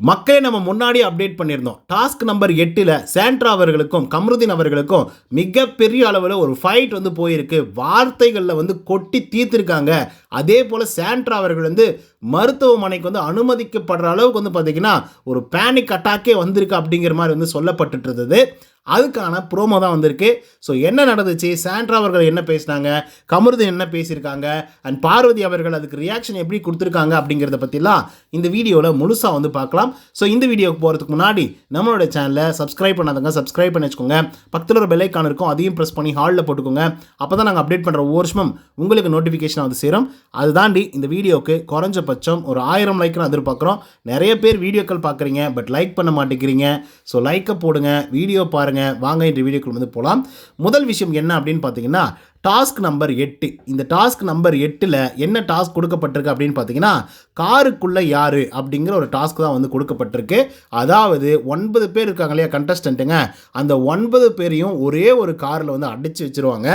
மக்களை நம்ம முன்னாடி அப்டேட் பண்ணியிருந்தோம். டாஸ்க் நம்பர் எட்டில் சாண்ட்ரா அவர்களுக்கும் கம்ருதீன் அவர்களுக்கும் மிகப்பெரிய அளவில் ஒரு ஃபைட் வந்து போயிருக்கு. வார்த்தைகளில் வந்து கொட்டி தீர்த்துருக்காங்க. அதே போல் சாண்ட்ரா அவர்கள் வந்து மருத்துவமனைக்கு வந்து அனுமதிக்கப்படுற அளவுக்கு வந்து பார்த்திங்கன்னா ஒரு பேனிக் அட்டாக்கே வந்திருக்கு அப்படிங்கிற மாதிரி வந்து சொல்லப்பட்டுட்டு இருந்தது. அதுக்கான ப்ரோமோ தான் வந்திருக்கு. ஸோ என்ன நடந்துச்சு? சாண்ட்ரா அவர்கள் என்ன பேசினாங்க? கமருதீன் என்ன பேசியிருக்காங்க? அண்ட் பார்வதி அவர்கள் அதுக்கு ரியாக்ஷன் எப்படி கொடுத்துருக்காங்க அப்படிங்கிறத பற்றிலாம் இந்த வீடியோவில் முழுசாக வந்து பார்க்கலாம். ஸோ இந்த வீடியோக்கு போகிறதுக்கு முன்னாடி நம்மளோட சேனலை சப்ஸ்கிரைப் பண்ணாதவங்க சப்ஸ்கிரைப் பண்ணி வச்சுக்கோங்க. பக்கத்தில் ஒரு பெல்லைக்கான் இருக்கும் அதையும் ப்ரெஸ் பண்ணி ஹாலில் போட்டுக்கோங்க. அப்போ தான் நாங்கள் அப்டேட் பண்ணுற ஒவ்வொரு வருஷமும் உங்களுக்கு நோட்டிஃபிகேஷன் வந்து சேரும். அது தாண்டி இந்த வீடியோவுக்கு குறைஞ்சபட்சம் ஒரு ஆயிரம் லைக்னு நான் எதிர்பார்க்குறோம். நிறைய பேர் வீடியோக்கள் பார்க்குறீங்க பட் லைக் பண்ண மாட்டேங்கிறீங்க. ஸோ லைக்கை போடுங்க வீடியோ பாருங்கள் வாங்க இந்த வீடியோக்குள் வந்து போகலாம் முதல் விஷயம் என்ன அப்படின்னு பார்த்தீங்கன்னா டாஸ்க் நம்பர் எட்டு. இந்த டாஸ்க் நம்பர் எட்டில் என்ன டாஸ்க் கொடுக்கப்பட்டிருக்கு அப்படின்னு பார்த்தீங்கன்னா காருக்குள்ளே யார் அப்படிங்கிற ஒரு டாஸ்க் தான் வந்து கொடுக்கப்பட்டிருக்கு. அதாவது ஒன்பது பேர் இருக்காங்க இல்லையா கண்டஸ்டண்ட்டுங்க அந்த ஒன்பது பேரையும் ஒரே ஒரு காரில் வந்து அடித்து வச்சுருவாங்க.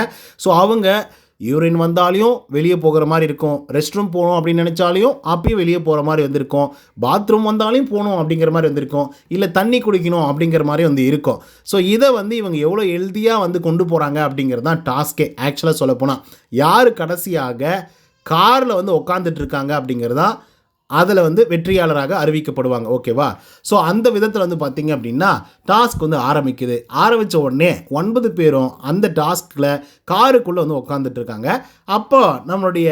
ஸோ அவங்க யூரின் வந்தாலையும் வெளியே போகிற மாதிரி இருக்கும். ரெஸ்ட் ரூம் போகணும் அப்படின்னு நினச்சாலையும் அப்பயும் வெளியே போகிற மாதிரி வந்திருக்கும். பாத்ரூம் வந்தாலையும் போகணும் அப்படிங்கிற மாதிரி வந்திருக்கும். இல்லை தண்ணி குடிக்கணும் அப்படிங்கிற மாதிரி வந்து இருக்கும். ஸோ இதை வந்து இவங்க எவ்வளோ ஹெல்த்தியாக வந்து கொண்டு போகிறாங்க அப்படிங்கிறது தான் டாஸ்கே ஆக்சுவலாக சொல்லப்போனால் யார் கடைசியாக காரில் வந்து உட்காந்துட்டு இருக்காங்க அப்படிங்கிறது தான் அதில் வந்து வெற்றியாளராக அறிவிக்கப்படுவாங்க ஓகேவா ஸோ அந்த விதத்தில் வந்து பார்த்தீங்க அப்படின்னா டாஸ்க் வந்து ஆரம்பிக்குது. ஆரம்பித்த உடனே ஒன்பது பேரும் அந்த டாஸ்கில் காருக்குள்ளே வந்து உட்காந்துட்டு இருக்காங்க அப்போ நம்மளுடைய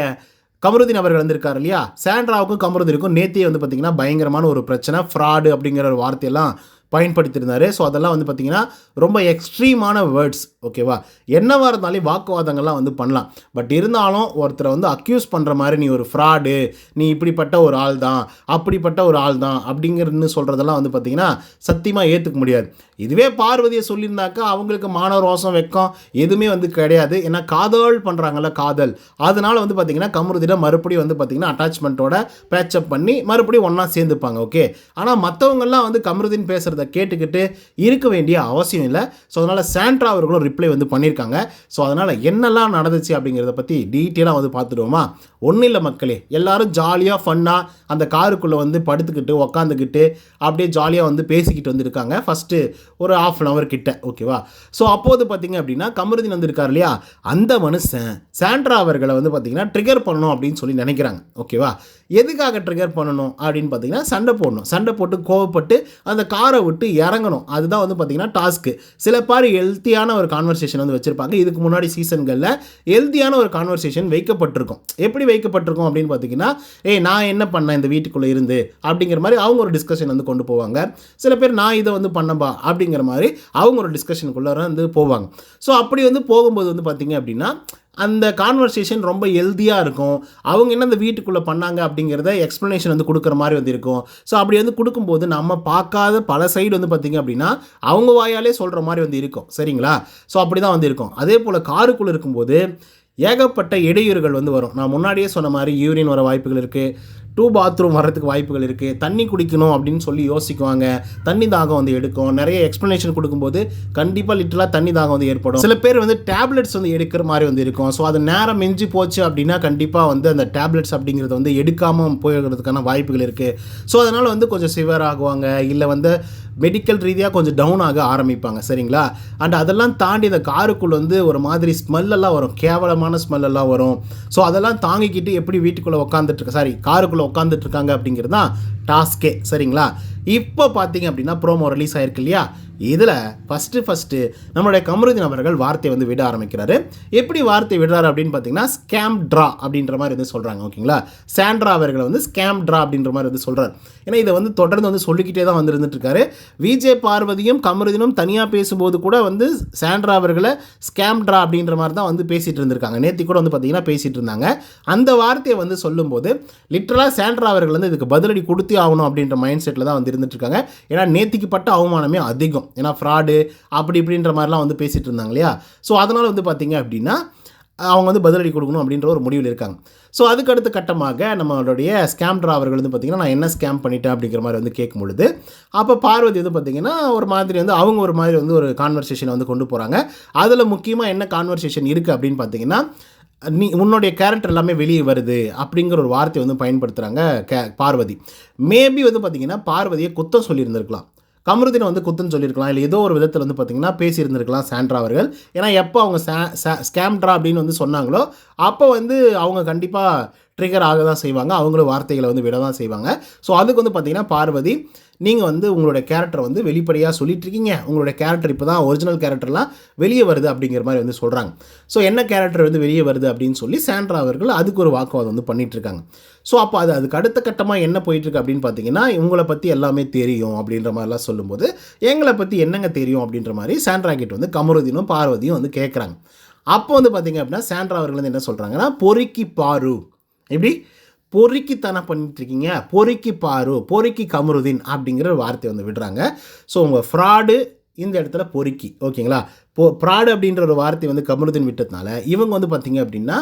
கமருதீன் அவர்கள் வந்திருக்காரு இல்லையா? சாண்ட்ராவுக்கும் கமருதீனுக்கும் நேத்தியே வந்து பார்த்திங்கன்னா பயங்கரமான ஒரு பிரச்சனை ஃப்ராடு அப்படிங்கிற ஒரு வார்த்தையெல்லாம் பயன்படுத்தியிருந்தாரு. ஸோ அதெல்லாம் வந்து பார்த்தீங்கன்னா ரொம்ப எக்ஸ்ட்ரீமான வேர்ட்ஸ் ஓகேவா என்னவாக இருந்தாலும் வாக்குவாதங்கள்லாம் வந்து பண்ணலாம். பட் இருந்தாலும் ஒருத்தரை வந்து அக்யூஸ் பண்ணுற மாதிரி நீ ஒரு ஃப்ராடு நீ இப்படிப்பட்ட ஒரு ஆள் தான் அப்படிப்பட்ட ஒரு ஆள் தான் அப்படிங்கிறன்னு சொல்கிறதெல்லாம் வந்து பார்த்தீங்கன்னா சத்தியமாக ஏற்றுக்க முடியாது. இதுவே பார்வதியை சொல்லியிருந்தாக்கா அவங்களுக்கு மான ரோசம் வெக்கம் எதுவுமே வந்து கிடையாது. ஏன்னா காதல் பண்ணுறாங்கல்ல காதல். அதனால் வந்து பார்த்தீங்கன்னா கமருதிடம் மறுபடியும் வந்து பார்த்திங்கன்னா அட்டாச்மெண்ட்டோட பேச்சப் பண்ணி மறுபடியும் ஒன்றா சேர்ந்துப்பாங்க ஓகே ஆனால் மற்றவங்கெல்லாம் வந்து கமருதின் பேசுகிறது கேட்டுக்கிட்டு இருக்க வேண்டிய அவசியம் இல்லை. ஸோ அதனால் சாண்ட்ரா அவர்களும் ரிப்ளை வந்து பண்ணியிருக்காங்க ஸோ அதனால் என்னெல்லாம் நடந்துச்சு அப்படிங்கிறத பற்றி டீட்டெயிலாக வந்து பார்த்துடுவோமா? ஒன்றும் இல்லை மக்களே. எல்லாரும் ஜாலியாக ஃபன்னாக அந்த காருக்குள்ளே வந்து படுத்துக்கிட்டு உக்காந்துக்கிட்டு அப்படியே ஜாலியாக வந்து பேசிக்கிட்டு வந்திருக்காங்க. ஃபஸ்ட்டு ஒரு ஆஃப் அன் ஹவர் கிட்ட. ஓகேவா ஸோ அப்போது பார்த்தீங்க அப்படின்னா கமருதீன் வந்திருக்கார் இல்லையா? அந்த மனுஷன் சாண்ட்ரா அவர்களை வந்து பார்த்தீங்கன்னா ட்ரிகர் பண்ணணும் அப்படின்னு சொல்லி நினைக்கிறாங்க. ஓகேவா எதுக்காக ட்ரிகர் பண்ணணும் அப்படின்னு பார்த்தீங்கன்னா சண்டை போடணும். சண்டை போட்டு கோவப்பட்டு அந்த காரை விட்டு இறங்கணும். அதுதான் வந்து பார்த்தீங்கன்னா டாஸ்க்கு சில பேர் ஹெல்த்தியான ஒரு கான்வர்சேஷன் வந்து வச்சுருப்பாங்க. இதுக்கு முன்னாடி சீசன்களில் ஹெல்த்தியான ஒரு கான்வர்சேஷன் வைக்கப்பட்டிருக்கும். எப்படி வைக்கப்பட்டிருக்கும் அப்படின்னு பார்த்தீங்கன்னா ஏய் நான் என்ன பண்ணேன் இந்த வீட்டுக்குள்ளே இருந்து? அப்படிங்கிற மாதிரி அவங்க ஒரு டிஸ்கஷன் வந்து கொண்டு போவாங்க. சில பேர் நான் இதை வந்து பண்ணப்பா அப்படிங்கிற மாதிரி அவங்க ஒரு டிஸ்கஷனுக்குள்ளே வந்து போவாங்க. ஸோ அப்படி வந்து போகும்போது வந்து பார்த்தீங்க அப்படின்னா அந்த கான்வர்சேஷன் ரொம்ப ஹெல்த்தியாக இருக்கும். அவங்க என்ன அந்த வீட்டுக்குள்ளே பண்ணாங்க அப்படிங்கிறத எக்ஸ்ப்ளனேஷன் வந்து கொடுக்குற மாதிரி வந்து இருக்கும். ஸோ அப்படி வந்து கொடுக்கும்போது நம்ம பார்க்காத பல சைடு வந்து பார்த்திங்க அப்படின்னா அவங்க வாயாலே சொல்கிற மாதிரி வந்து இருக்கும். சரிங்களா? ஸோ அப்படி தான் வந்து இருக்கும். அதே போல் காருக்குள்ளே இருக்கும்போது ஏகப்பட்ட இடையூறுகள் வந்து வரும். நான் முன்னாடியே சொன்ன மாதிரி யூரின் வர வாய்ப்புகள் இருக்குது டூ பாத்ரூம் வர்றதுக்கு வாய்ப்புகள் இருக்குது தண்ணி குடிக்கணும் அப்படின்னு சொல்லி யோசிக்குவாங்க. தண்ணி தாகம் வந்து எடுக்கும். நிறைய எக்ஸ்ப்ளனேஷன் கொடுக்கும்போது கண்டிப்பாக லிட்டலாக தண்ணி தாகம் வந்து ஏற்படும். சில பேர் வந்து டேப்லெட்ஸ் வந்து எடுக்கிற மாதிரி வந்து இருக்கும். ஸோ அது நேரம் மிஞ்சி போச்சு அப்படின்னா கண்டிப்பாக வந்து அந்த டேப்லெட்ஸ் அப்படிங்கிறது வந்து எடுக்காமல் போயிடுறதுக்கான வாய்ப்புகள் இருக்குது ஸோ அதனால் வந்து கொஞ்சம் சிவர் ஆகுவாங்க. இல்லை வந்து மெடிக்கல் ரீதியாக கொஞ்சம் டவுன் ஆக ஆரம்பிப்பாங்க சரிங்களா? அண்ட் அதெல்லாம் தாண்டி இந்த காருக்குள்ளே வந்து ஒரு மாதிரி ஸ்மெல்லெல்லாம் வரும். கேவலமான ஸ்மெல்லெல்லாம் வரும். ஸோ அதெல்லாம் தாங்கிக்கிட்டு எப்படி வீட்டுக்குள்ளே உட்காந்துட்ருக்க சாரி காருக்குள்ளே உட்காந்துட்ருக்காங்க அப்படிங்கிறது தான் டாஸ்கே சரிங்களா? இப்போ பார்த்தீங்க அப்படின்னா ப்ரோமோ ரிலீஸ் ஆயிருக்கு இல்லையா? இதில் ஃபஸ்ட்டு ஃபஸ்ட்டு நம்மளுடைய கமருதீன் அவர்கள் வார்த்தையை வந்து விட ஆரம்பிக்கிறாரு. எப்படி வார்த்தை விடுறாரு அப்படின்னு பார்த்தீங்கன்னா ஸ்கேம் ட்ரா அப்படின்ற மாதிரி வந்து சொல்கிறாங்க ஓகேங்களா? சாண்ட்ரா அவர்களை வந்து ஸ்கேம் ட்ரா அப்படின்ற மாதிரி வந்து சொல்கிறார் ஏன்னா இதை வந்து தொடர்ந்து வந்து சொல்லிக்கிட்டே தான் வந்து இருந்துட்டுருக்காரு விஜய் பார்வதியும் கமருதீனும் தனியாக பேசும்போது கூட வந்து சாண்ட்ரா அவர்களை ஸ்கேம் ட்ரா அப்படின்ற மாதிரி தான் வந்து பேசிகிட்டு இருந்திருக்காங்க. நேத்தி கூட வந்து பார்த்தீங்கன்னா பேசிகிட்டு இருந்தாங்க. அந்த வார்த்தையை வந்து சொல்லும்போது லிட்டரலாக சாண்ட்ரா அவர்கள் வந்து இதுக்கு பதிலடி கொடுத்தே ஆகணும் அப்படின்ற மைண்ட் செட்டில் தான் வந்து இருந்துட்டுருக்காங்க. ஏன்னா நேத்திக்கு பட்ட அவமானமே அதிகம். ஏன்னா ஃப்ராடு அப்படி இப்படின்ற மாதிரிலாம் வந்து பேசிகிட்டு இருந்தாங்க இல்லையா? ஸோ அதனால் வந்து பார்த்திங்க அப்படின்னா அவங்க வந்து பதிலடி கொடுக்கணும் அப்படின்ற ஒரு முடிவில் இருக்காங்க. ஸோ அதுக்கு அடுத்த கட்டமாக நம்மளுடைய ஸ்கேம் அவர்கள் வந்து பார்த்திங்கன்னா நான் என்ன ஸ்கேம் பண்ணிட்டேன் அப்படிங்கிற மாதிரி வந்து கேட்கும் பொழுது அப்போ பார்வதி வந்து பார்த்திங்கன்னா ஒரு மாதிரி வந்து அவங்க ஒரு மாதிரி வந்து ஒரு கான்வர்சேஷனை வந்து கொண்டு போகிறாங்க அதில் முக்கியமாக என்ன கான்வர்சேஷன் இருக்குது அப்படின்னு பார்த்தீங்கன்னா நீ உன்னுடைய கேரக்டர் எல்லாமே வெளியே வருது அப்படிங்கிற ஒரு வார்த்தையை வந்து பயன்படுத்துகிறாங்க கே பார்வதி. மேபி வந்து பார்த்திங்கன்னா பார்வதியை குத்தம் சொல்லியிருந்திருக்கலாம். கமருதினை வந்து குத்தம் சொல்லியிருக்கலாம். இல்லை ஏதோ ஒரு விதத்தில் வந்து பார்த்திங்கன்னா பேசியிருந்திருக்கலாம் சாண்ட்ரா அவர்கள். ஏன்னா எப்போ அவங்க ஸ்கேம்ட்ரா அப்படின்னு வந்து சொன்னாங்களோ அப்போ வந்து அவங்க கண்டிப்பாக ட்ரிகர் ஆக தான் செய்வாங்க. அவங்களும் வார்த்தைகளை வந்து விட தான் செய்வாங்க. ஸோ அதுக்கு வந்து பார்த்திங்கன்னா பார்வதி நீங்கள் வந்து உங்களோட கேரக்டர் வந்து வெளிப்படையாக சொல்லிட்டு இருக்கீங்க உங்களோட கேரக்டர் இப்போ தான் ஒரிஜினல் கேரக்டர்லாம் வெளியே வருது அப்படிங்கிற மாதிரி வந்து சொல்கிறாங்க ஸோ என்ன கேரக்டர் வந்து வெளியே வருது அப்படின்னு சொல்லி சாண்ட்ரா அவர்கள் அதுக்கு ஒரு வாக்குவாதம் வந்து பண்ணிகிட்ருக்காங்க ஸோ அப்போ அது அதுக்கு அடுத்த கட்டமாக என்ன போயிட்டுருக்கு அப்படின்னு பார்த்தீங்கன்னா உங்களை பற்றி எல்லாமே தெரியும் அப்படின்ற மாதிரிலாம் சொல்லும்போது எங்களை பற்றி என்னங்க தெரியும் அப்படின்ற மாதிரி சாண்ட்ரா கிட்ட வந்து கமருதீனும் பார்வதியும் வந்து கேட்குறாங்க அப்போ வந்து பார்த்தீங்க அப்படின்னா சாண்ட்ரா அவர்கள் வந்து என்ன சொல்கிறாங்கன்னா பொறுக்கி பாரு. எப்படி? பொறுக்கித்தனம் தானே இருக்கீங்க பொறுக்கி பாரு பொறுக்கி கமருதீன் அப்படிங்கிற ஒரு வார்த்தை வந்து விடுறாங்க. ஸோ உங்கள் ஃப்ராடு இந்த இடத்துல பொறுக்கி ஓகேங்களா? பொ ஃப்ராடு அப்படின்ற ஒரு வார்த்தை வந்து கமருதீன் விட்டதுனால இவங்க வந்து பார்த்தீங்க அப்படின்னா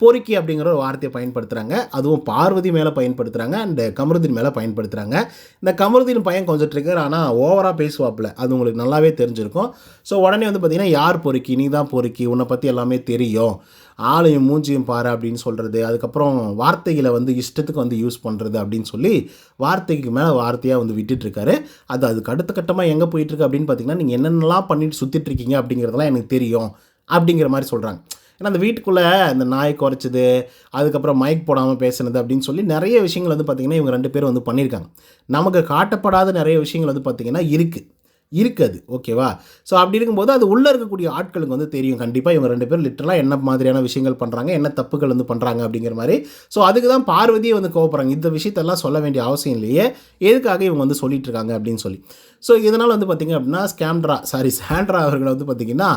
பொறுக்கி அப்படிங்கிற ஒரு வார்த்தையை பயன்படுத்துகிறாங்க அதுவும் பார்வதி மேலே பயன்படுத்துகிறாங்க அண்ட் கமருதீன் மேலே பயன்படுத்துகிறாங்க இந்த கமருதீன் பையன் கொஞ்சம் ட்ரிகர் ஆனால் ஓவராக பேசுவாப்பில். அது உங்களுக்கு நல்லாவே தெரிஞ்சிருக்கும். ஸோ உடனே வந்து பார்த்திங்கன்னா யார் பொறுக்கி? நீ தான் பொறுக்கி. உன்னை பற்றி எல்லாமே தெரியும். ஆளையும் மூஞ்சியும் பாரு அப்படின்னு சொல்கிறது அதுக்கப்புறம் வார்த்தைகளை வந்து இஷ்டத்துக்கு வந்து யூஸ் பண்ணுறது அப்படின்னு சொல்லி வார்த்தைக்கு மேலே வார்த்தையாக வந்து விட்டுட்ருக்காரு அது அதுக்கு அடுத்த கட்டமாக எங்கே போயிட்டுருக்கு அப்படின்னு பார்த்தீங்கன்னா நீங்கள் என்னென்னலாம் பண்ணிட்டு சுற்றிட்டுருக்கீங்க அப்படிங்கிறதெல்லாம் எனக்கு தெரியும் அப்படிங்கிற மாதிரி சொல்கிறாங்க ஏன்னா அந்த வீட்டுக்குள்ளே அந்த நாய் குறைச்சது அதுக்கப்புறம் மைக் போடாமல் பேசுனது அப்படின்னு சொல்லி நிறைய விஷயங்கள் வந்து பார்த்திங்கன்னா இவங்க ரெண்டு பேரும் வந்து பண்ணியிருக்காங்க நமக்கு காட்டப்படாத நிறைய விஷயங்கள் வந்து பார்த்திங்கன்னா இருக்குது இருக்குது. ஓகேவா ஸோ அப்படி இருக்கும்போது அது உள்ளே இருக்கக்கூடிய ஆட்களுக்கு வந்து தெரியும். கண்டிப்பாக இவங்க ரெண்டு பேரும் லிட்டரலாக என்ன மாதிரியான விஷயங்கள் பண்ணுறாங்க என்ன தப்புகள் வந்து பண்ணுறாங்க அப்படிங்கிற மாதிரி. ஸோ அதுக்கு தான் பார்வதியே வந்து கோவப்படுறாங்க. இந்த விஷயத்தெல்லாம் சொல்ல வேண்டிய அவசியம் இல்லையே. எதுக்காக இவங்க வந்து சொல்லிட்டு இருக்காங்க அப்படின்னு சொல்லி. ஸோ இதனால் வந்து பார்த்திங்க அப்படின்னா ஸ்கேம்ட்ரா சாரி சாண்ட்ரா அவர்களை வந்து பார்த்திங்கன்னா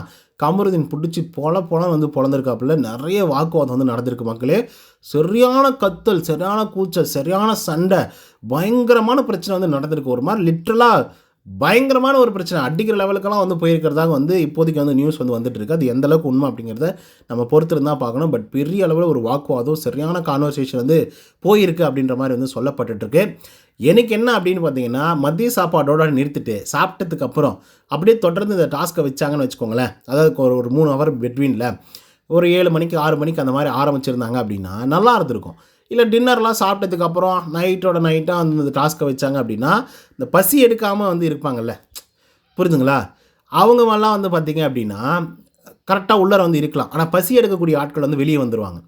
கமருதீன் பிடிச்சி பொல பொல வந்து பிறந்திருக்காப்புல நிறைய வாக்குவாதம் வந்து நடந்திருக்கு மக்களே. சரியான கத்தல் சரியான கூச்சல் சரியான சண்டை பயங்கரமான பிரச்சனை வந்து நடந்திருக்கு. ஒரு மாதிரி லிட்ரலாக பயங்கரமான ஒரு பிரச்சனை. அடிக்கிற லெவலுக்கெல்லாம் வந்து போயிருக்கிறதாக வந்து இப்போதைக்கு வந்து நியூஸ் வந்து வந்துட்டு இருக்கு. அது எந்த அளவுக்கு உண்மை அப்படிங்கிறத நம்ம பொறுத்திருந்தா பார்க்கணும். பட் பெரிய அளவில் ஒரு வாக்குவாதம் சரியான கான்வர்சேஷன் வந்து போயிருக்கு அப்படின்ற மாதிரி வந்து சொல்லப்பட்டுருக்கு எனக்கு என்ன அப்படின்னு பார்த்தீங்கன்னா மதிய சாப்பாடோட நிறுத்திட்டு சாப்பிட்டதுக்கு அப்புறம் அப்படியே தொடர்ந்து இந்த டாஸ்க்கை வச்சாங்கன்னு வச்சுக்கோங்களேன். அதாவது ஒரு ஒரு மூணு ஹவர் பிட்வீனில் ஒரு ஏழு மணிக்கு ஆறு மணிக்கு அந்த மாதிரி ஆரம்பிச்சிருந்தாங்க அப்படின்னா நல்லா இருந்திருக்கும். இல்லை டின்னர்லாம் சாப்பிட்டதுக்கு அப்புறம் நைட்டோட நைட்டாக அந்த டாஸ்க்கை வச்சாங்க அப்படின்னா இந்த பசி எடுக்காமல் வந்து இருப்பாங்கல்ல. புரிஞ்சுங்களா? அவங்க வந்து பார்த்திங்க அப்படின்னா கரெக்டாக உள்ளார வந்து இருக்கலாம். ஆனால் பசி எடுக்கக்கூடிய ஆட்கள் வந்து வெளியே வந்துடுவாங்க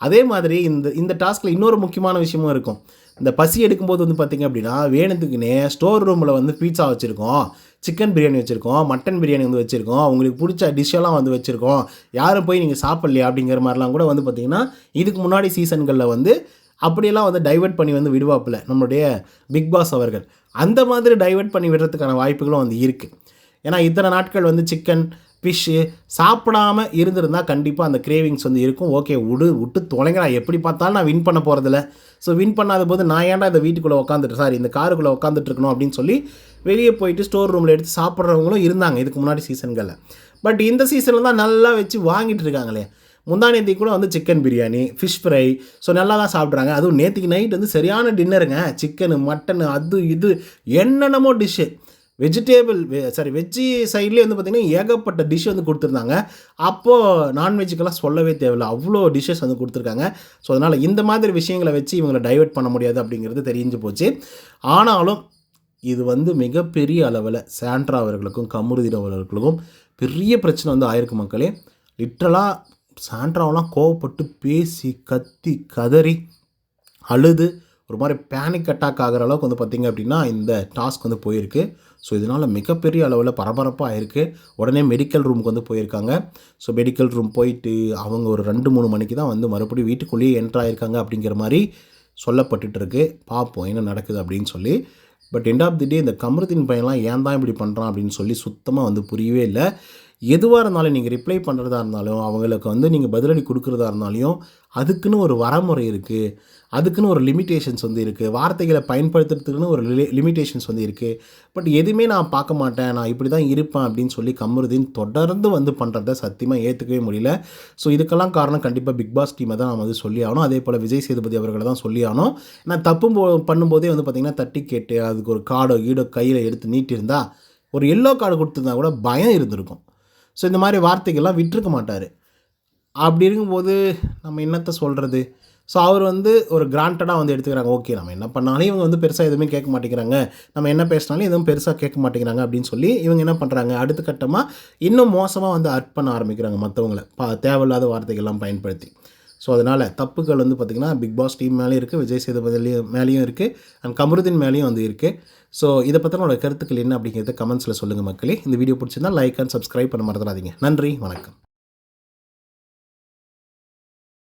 அதே மாதிரி இந்த இந்த டாஸ்கில் இன்னொரு முக்கியமான விஷயமும் இருக்கும். இந்த பசி எடுக்கும்போது வந்து பார்த்திங்க அப்படின்னா வேணுத்துக்குனே ஸ்டோர் ரூமில் வந்து பீட்சா வச்சுருக்கோம். சிக்கன் பிரியாணி வச்சுருக்கோம் மட்டன் பிரியாணி வந்து வச்சுருக்கோம் உங்களுக்கு பிடிச்ச டிஷ்ஷெல்லாம் வந்து வச்சுருக்கோம். யாரும் போய் நீங்கள் சாப்பிட்லையா அப்படிங்கிற மாதிரிலாம் கூட வந்து பார்த்திங்கன்னா இதுக்கு முன்னாடி சீசன்களில் வந்து அப்படியெல்லாம் வந்து டைவர்ட் பண்ணி வந்து விடுவாப்பில் நம்மளுடைய பிக் பாஸ் அவர்கள். அந்த மாதிரி டைவர்ட் பண்ணி விடுறதுக்கான வாய்ப்புகளும் வந்து இருக்குது ஏன்னா இத்தனை நாட்கள் வந்து சிக்கன் ஃபிஷ்ஷு சாப்பிடாம இருந்திருந்தால் கண்டிப்பாக அந்த கிரேவிங்ஸ் வந்து இருக்கும். ஓகே விடு விட்டு தொலைங்கடா. எப்படி பார்த்தாலும் நான் வின் பண்ண போகிறதில்ல ஸோ வின் பண்ணாத போது நான் ஏன்டா இந்த வீட்டுக்குள்ளே உட்காந்துட்டு சாரி இந்த காருக்குள்ளே உட்காந்துட்டு இருக்கணும் அப்படின்னு சொல்லி வெளியே போயிட்டு ஸ்டோர் ரூமில் எடுத்து சாப்பிட்றவங்களும் இருந்தாங்க. இதுக்கு முன்னாடி சீசன்களில். பட் இந்த சீசனில் தான் நல்லா வச்சு வாங்கிட்டு இருக்காங்களே. முந்தாநேத்தி கூட வந்து chicken biryani fish fry so நல்லா தான் சாப்பிட்றாங்க. அதுவும் நேற்றுக்கு நைட் வந்து சரியான டின்னருங்க சிக்கனு மட்டனு அது இது என்னென்னமோ டிஷ்ஷு வெஜிடேபிள் சாரி வெஜ்ஜி சைட்லேயே வந்து பார்த்திங்கன்னா ஏகப்பட்ட டிஷ் வந்து கொடுத்துருந்தாங்க. அப்போது நான்வெஜ்ஜுக்கெல்லாம் சொல்லவே தேவையில்ல. அவ்வளோ டிஷ்ஷஸ் வந்து கொடுத்துருக்காங்க. ஸோ அதனால் இந்த மாதிரி விஷயங்களை வச்சு இவங்களை டைவர்ட் பண்ண முடியாது அப்படிங்கிறது தெரிஞ்சு போச்சு. ஆனாலும் இது வந்து மிகப்பெரிய அளவில் சாண்ட்ரா அவர்களுக்கும் கமுருதீன் அவர்களுக்கும் பெரிய பிரச்சனை வந்து ஆயிருக்கு மக்களே. லிட்ரலாக சாண்ட்ராவெலாம் கோவப்பட்டு பேசி கத்தி கதறி அழுது ஒரு மாதிரி பேனிக் அட்டாக் ஆகிற அளவுக்கு வந்து பார்த்திங்க அப்படின்னா இந்த டாஸ்க் வந்து போயிருக்கு. ஸோ இதனால் மிகப்பெரிய அளவில் பரபரப்பாக ஆயிருக்கு உடனே மெடிக்கல் ரூமுக்கு வந்து போயிருக்காங்க. ஸோ மெடிக்கல் ரூம் போயிட்டு அவங்க ஒரு ரெண்டு மூணு மணிக்கு தான் வந்து மறுபடியும் வீட்டுக்குள்ளேயே என்ட்ரு ஆயிருக்காங்க அப்படிங்கிற மாதிரி சொல்லப்பட்டுட்டு இருக்கு. பார்ப்போம் என்ன நடக்குது அப்படின்னு சொல்லி. But end of the day இந்த கமருத்தின் பையன்லாம் ஏன் தான் இப்படி பண்ணுறான் அப்படின்னு சொல்லி சுத்தமாக வந்து புரியவே இல்லை. எதுவாக இருந்தாலும் நீங்கள் ரிப்ளை பண்ணுறதா இருந்தாலும் அவங்களுக்கு வந்து நீங்கள் பதிலடி கொடுக்குறதா இருந்தாலும் அதுக்குன்னு ஒரு வரமுறை இருக்குது அதுக்குன்னு ஒரு லிமிட்டேஷன்ஸ் வந்து இருக்குது வார்த்தைகளை பயன்படுத்துறதுக்குன்னு ஒரு லிமிட்டேஷன்ஸ் வந்து இருக்குது பட் எதுவுமே நான் பார்க்க மாட்டேன். நான் இப்படி தான் இருப்பேன் அப்படின்னு சொல்லி கமருதீன் தொடர்ந்து வந்து பண்ணுறத சத்தியமாக ஏற்றுக்கவே முடியல. ஸோ இதுக்கெல்லாம் காரணம் கண்டிப்பாக பிக் பாஸ் டீமை தான் நம்ம வந்து சொல்லி ஆகணும். அதே போல் விஜய் சேதுபதி அவர்களை தான் சொல்லி ஆகணும். நான் தப்பு போ பண்ணும்போதே வந்து பார்த்திங்கன்னா தட்டி கேட்டு அதுக்கு ஒரு கார்டோ ஈடோ கையில் எடுத்து நீட்டிருந்தா ஒரு எல்லோ கார்டு கொடுத்துருந்தா கூட பயம் இருந்திருக்கும். ஸோ இந்த மாதிரி வார்த்தைகள்லாம் விட்டுருக்க மாட்டார். அப்படி இருக்கும்போது நம்ம என்னத்தை சொல்கிறது ஸோ அவர் வந்து ஒரு கிராண்டடாக வந்து எடுத்துக்கிறாங்க. ஓகே நம்ம என்ன பண்ணாலும் இவங்க வந்து பெருசாக எதுவுமே கேட்க மாட்டேங்கிறாங்க. நம்ம என்ன பேசினாலும் எதுவும் பெருசாக கேட்க மாட்டேங்கிறாங்க அப்படின்னு சொல்லி இவங்க என்ன பண்ணுறாங்க அடுத்த கட்டமாக இன்னும் மோசமாக வந்து அர்ட் பண்ண ஆரம்பிக்கிறாங்க மற்றவங்கள பா தேவையில்லாத வார்த்தைகள்லாம் பயன்படுத்தி. ஸோ அதனால் தப்புகள் வந்து பார்த்திங்கன்னா பிக் பாஸ் டீம் மேலேயும் இருக்குது விஜய் சேதுபதிலையும் மேலேயும் இருக்குது அண்ட் கமருதீன் மேலேயும் வந்து இருக்குது ஸோ இதை பற்றினோட கருத்துக்கள் என்ன அப்படிங்கிறத கமெண்ட்ஸில் சொல்லுங்கள் மக்களே. இந்த வீடியோ பிடிச்சிருந்தா லைக் அண்ட் சப்ஸ்கிரைப் பண்ண மறந்துடாதீங்க. நன்றி வணக்கம்.